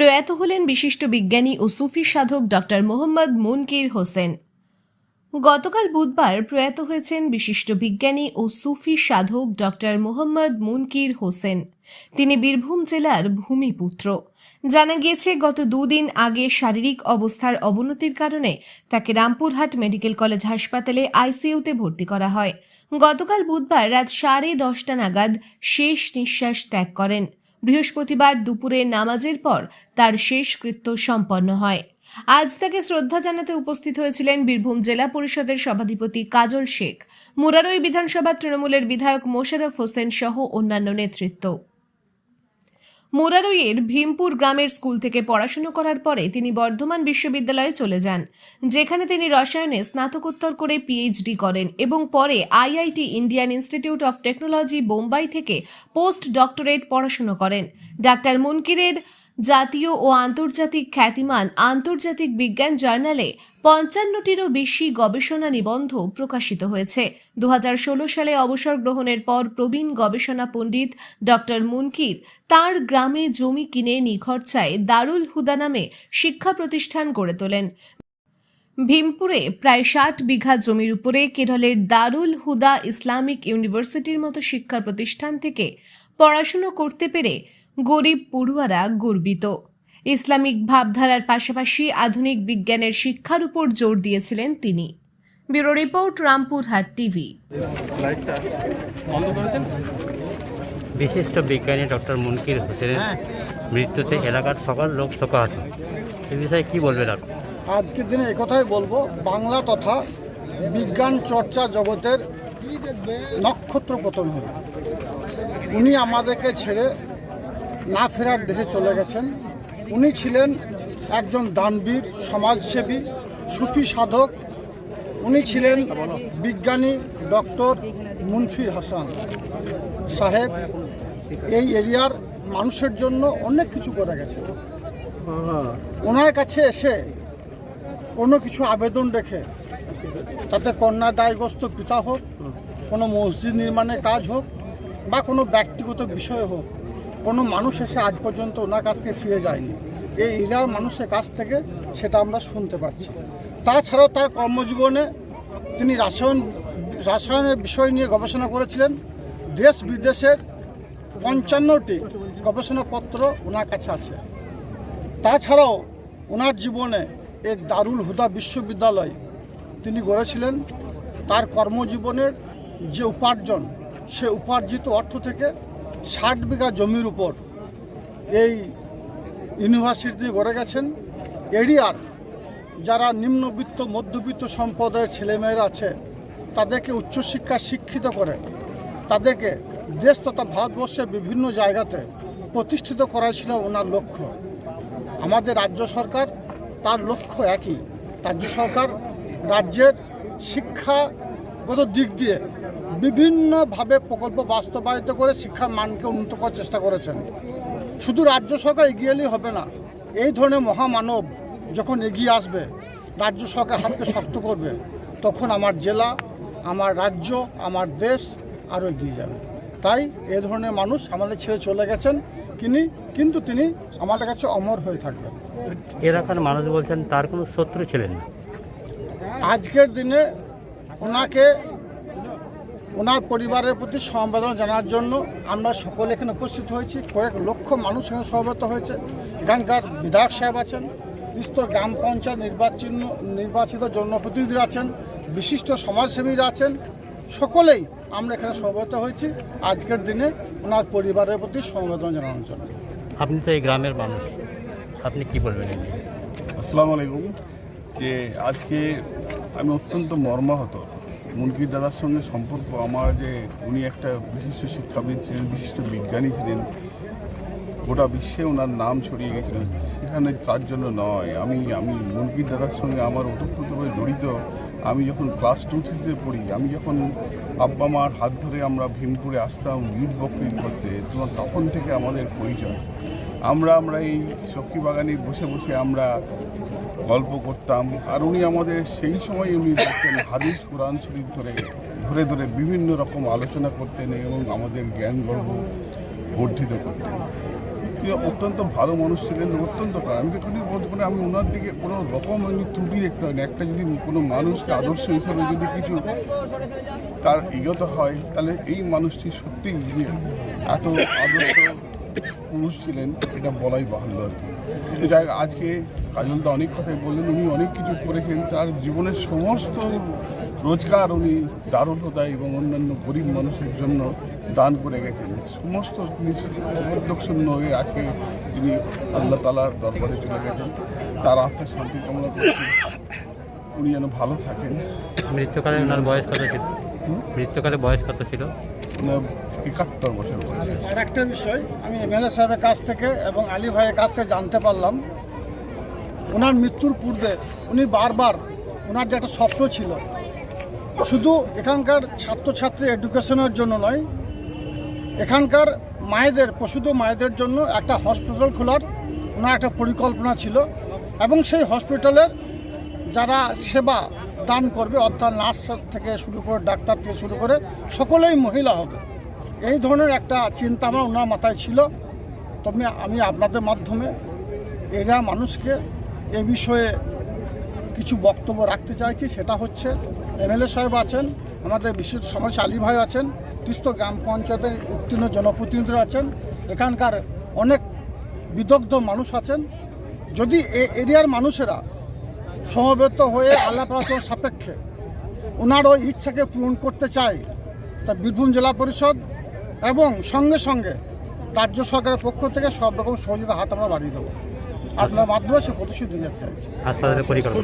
প্রয়াত হলেন বিশিষ্ট বিজ্ঞানী ও সুফি সাধক ডক্টর মোহাম্মদ মুনকির হোসেন। গতকাল বুধবার প্রয়াত হয়েছেন বিশিষ্ট বিজ্ঞানী ও সুফি সাধক ডক্টর মোহাম্মদ মুনকির হোসেন। তিনি বীরভূম জেলার ভূমিপুত্র। জানা গিয়েছে, গত দুদিন আগে শারীরিক অবস্থার অবনতির কারণে তাকে রামপুরহাট মেডিকেল কলেজ হাসপাতালে আইসিইউতে ভর্তি করা হয়। গতকাল বুধবার রাত সাড়ে দশটা নাগাদ শেষ নিঃশ্বাস ত্যাগ করেন। বৃহস্পতিবার দুপুরে নামাজের পর তার শেষকৃত্য সম্পন্ন হয়। আজ তাকে শ্রদ্ধা জানাতে উপস্থিত হয়েছিলেন বীরভূম জেলা পরিষদের সভাধিপতি কাজল শেখ। মুরারই বিধানসভা তৃণমূলের বিধায়ক মোশারফ হোসেন সহ অন্যান্য নেতৃত্ব। মুরারইয়ের ভীমপুর গ্রামের স্কুল থেকে পড়াশুনো করার পরে তিনি বর্ধমান বিশ্ববিদ্যালয়ে চলে যান, যেখানে তিনি রসায়নে স্নাতকোত্তর করে পিএইচডি করেন এবং পরে IIT Indian Institute of Technology Bombay থেকে পোস্ট ডক্টরেট পড়াশুনো করেন। ডাক্তার মুনকিরের জাতীয় ও আন্তর্জাতিক খ্যাতিমান আন্তর্জাতিক বিজ্ঞান জার্নালে পঞ্চান্নটিরও বেশি গবেষণা নিবন্ধ প্রকাশিত হয়েছে। দু হাজার ষোলো সালে অবসর গ্রহণের পর প্রবীণ গবেষণা পণ্ডিত ডক্টর মুনকির তার গ্রামে জমি কিনে নিখরচায় দারুল হুদা নামে শিক্ষা প্রতিষ্ঠান গড়ে তোলেন। ভীমপুরে প্রায় ষাট বিঘা জমির উপরে কেরলের দারুল হুদা ইসলামিক ইউনিভার্সিটির মতো শিক্ষা প্রতিষ্ঠান থেকে পড়াশুনো করতে পেরে গরিব পড়ুয়ারা গর্বিত। ইসলামিক ভাবধারার পাশাপাশি আধুনিক বিজ্ঞানের শিক্ষার উপর জোর দিয়েছিলেন তিনি। Bureau report Rampurhat TV. বিশিষ্ট বিজ্ঞানী ডক্টর মুনকির হোসেনের মৃত্যুতে এলাকার সকল লোক শোকাহত। এ বিষয়ে কি বলবেন আপনি? আজকের দিনে একথাই বলব বাংলা তথা বিজ্ঞান চর্চা জগতের নক্ষত্র পতন হল উনি আমাদেরকে ছেড়ে না ফেরার দেশে চলে গেছেন। উনি ছিলেন একজন দানবীর, সমাজসেবী, সুফি সাধক। উনি ছিলেন বিজ্ঞানী ডক্টর মুনফির হাসান সাহেব। এই এরিয়ার মানুষের জন্য অনেক কিছু করে গেছে ওনার কাছে এসে কোনো কিছু আবেদন রেখে তাতে কন্যা দায়গ্রস্ত পিতা হোক, কোনো মসজিদ নির্মাণের কাজ হোক বা কোনো ব্যক্তিগত বিষয় হোক কোনো মানুষ এসে আজ পর্যন্ত ওনার কাছ থেকে ফিরে যায়নি। এই এরিয়ার মানুষের কাছ থেকে সেটা আমরা শুনতে পাচ্ছি। তাছাড়াও তার কর্মজীবনে তিনি রাসায়ন, রাসায়নের বিষয় নিয়ে গবেষণা করেছিলেন। দেশ বিদেশের পঞ্চান্নটি গবেষণাপত্র ওনার কাছে আছে। তাছাড়াও ওনার জীবনে এই দারুল হুদা বিশ্ববিদ্যালয় তিনি গড়েছিলেন। তার কর্মজীবনের যে উপার্জন, সে উপার্জিত অর্থ থেকে ষাট বিঘা জমির উপর এই ইউনিভার্সিটি গড়ে গেছেন। এরিয়ার যারা নিম্নবিত্ত, মধ্যবিত্ত সম্প্রদায়ের ছেলেমেয়েরা আছে, তাদেরকে উচ্চশিক্ষা শিক্ষিত করে, তাদেরকে দেশ তথা ভারতবর্ষের বিভিন্ন জায়গাতে প্রতিষ্ঠিত করাই ছিল ওনার লক্ষ্য। আমাদের রাজ্য সরকার তার লক্ষ্য একই। রাজ্য সরকার রাজ্যের শিক্ষাগত দিক দিয়ে বিভিন্নভাবে প্রকল্প বাস্তবায়িত করে শিক্ষার মানকে উন্নত করার চেষ্টা করেছেন। শুধু রাজ্য সরকার এগিয়ে এলেই হবে না এই ধরনের মহামানব যখন এগিয়ে আসবে রাজ্য সরকার হাতকে শক্ত করবে তখন আমার জেলা আমার রাজ্য আমার দেশ আরও এগিয়ে যাবে। তাই এ ধরনের মানুষ আমাদের ছেড়ে চলে গেছেন তিনি কিন্তু তিনি আমাদের কাছে অমর হয়ে থাকবেন। এলাকার মানুষ বলছেন তার কোনো শত্রু ছিলেন না। আজকের দিনে ওনাকে ওনার পরিবারের প্রতি সমবেদনা জানার জন্য আমরা সকলে এখানে উপস্থিত হয়েছি। কয়েক লক্ষ মানুষ এখানে সমবেত হয়েছে। এখানকার বিধায়ক সাহেব আছেন তিস্তর গ্রাম পঞ্চায়েত নির্বাচন নির্বাচিত জনপ্রতিনিধিরা আছেন বিশিষ্ট সমাজসেবীরা আছেন। সকলেই আমরা এখানে সমবেত হয়েছি। আজকের দিনে ওনার পরিবারের প্রতি সমবেদনা জানানোর জন্য। আপনি তো এই গ্রামের মানুষ। আপনি কি বলবেন আসসালামু আলাইকুম। যে আজকে আমি অত্যন্ত মর্মাহত মুনকির দাদার সঙ্গে সম্পর্ক, আমার যে উনি একটা বিশিষ্ট শিক্ষাবিদ ছিলেন, বিশিষ্ট বিজ্ঞানী ছিলেন, গোটা বিশ্বে ওনার নাম ছড়িয়ে গেছিল। সেখানে তার জন্য নয়, আমি আমি মুনকির দাদার সঙ্গে আমার ওতপ্রোতভাবে জড়িত। আমি যখন ক্লাস টু থ্রিতে পড়ি, আমি যখন আব্বা মার হাত ধরে আমরা ভীমপুরে আসতাম ঈদ বকরিদ করতে তখন থেকে আমাদের পরিচয়। আমরা আমরা এই সখী বাগানে বসে বসে আমরা গল্প করতাম। আর উনি আমাদের সেই সময় উনি দেখতেন হাদিস, কোরআন শরীফ ধরে ধরে ধরে বিভিন্ন রকম আলোচনা করতেন এবং আমাদের জ্ঞান গর্ব বর্ধিত করতেন। তিনি অত্যন্ত ভালো মানুষ ছিলেন, অত্যন্ত খারাপ আমি বলতে পারি, আমি ওনার দিকে কোনো রকম আমি ত্রুটি দেখতে হয় না একটা যদি কোনো মানুষকে আদর্শ হিসাবে যদি কিছু তার এগোতে হয়, তাহলে এই মানুষটি সত্যিই এত আদর্শ পুরুষ ছিলেন এটা বলাই বাহুল্য আর কি। এটা আজকে কাজলদা অনেক কথাই বললেন উনি অনেক কিছু করেছেন। তার জীবনের সমস্ত রোজগার উনি দারুণ হোদায় এবং অন্যান্য গরিব মানুষের জন্য দান করে গেছেন। সমস্ত শূন্য হয়ে আজকে তিনি আল্লাহ তালার দরবারে চলে গেছেন। তার আত্মার শান্তি কামনা করছি। উনি যেন ভালো থাকেন। মৃত্যুকালে ওনার বয়স কত ছিল? মৃত্যুকালে বয়স কত ছিল? একাত্তর বছর বয়সে। আর একটা বিষয়, আমি এমএলএ সাহেবের কাছ থেকে এবং আলী ভাইয়ের কাছ থেকে জানতে পারলাম, ওনার মৃত্যুর পূর্বে উনি বারবার ওনার যে একটা স্বপ্ন ছিল, শুধু এখানকার ছাত্রছাত্রী এডুকেশনের জন্য নয়, এখানকার মায়েদের, প্রসূত মায়েদের জন্য একটা হসপিটাল খোলার ওনার একটা পরিকল্পনা ছিল এবং সেই হসপিটালের যারা সেবা দান করবে, অর্থাৎ নার্স থেকে শুরু করে ডাক্তার থেকে শুরু করে সকলেই মহিলা হবে। এই ধরনের একটা চিন্তা আমার ওনার মাথায় ছিল। তবে আমি আপনাদের মাধ্যমে এরা মানুষকে এ বিষয়ে কিছু বক্তব্য রাখতে চাইছি। সেটা হচ্ছে এমএলএ সাহেব আছেন, আমাদের বিশেষ সমাজ আলী ভাই আছেন, তিস্ত গ্রাম পঞ্চায়েতের উত্তীর্ণ জনপ্রতিনিধিরা আছেন, এখানকার অনেক বিদগ্ধ মানুষ আছেন। যদি এ এরিয়ার মানুষেরা সমবেত হয়ে আলাপ আলোচনা সাপেক্ষে ওনার ওই ইচ্ছাকে পূরণ করতে চাই তা বীরভূম জেলা পরিষদ এবং সঙ্গে সঙ্গে রাজ্য সরকারের পক্ষ থেকে সব রকম সহযোগিতা হাত আমরা বাড়িয়ে দেবো। আপনার মাধ্যমে সে প্রতিশ্রুতি দিতে চাইছি। হাসপাতালের পরিকল্পনা।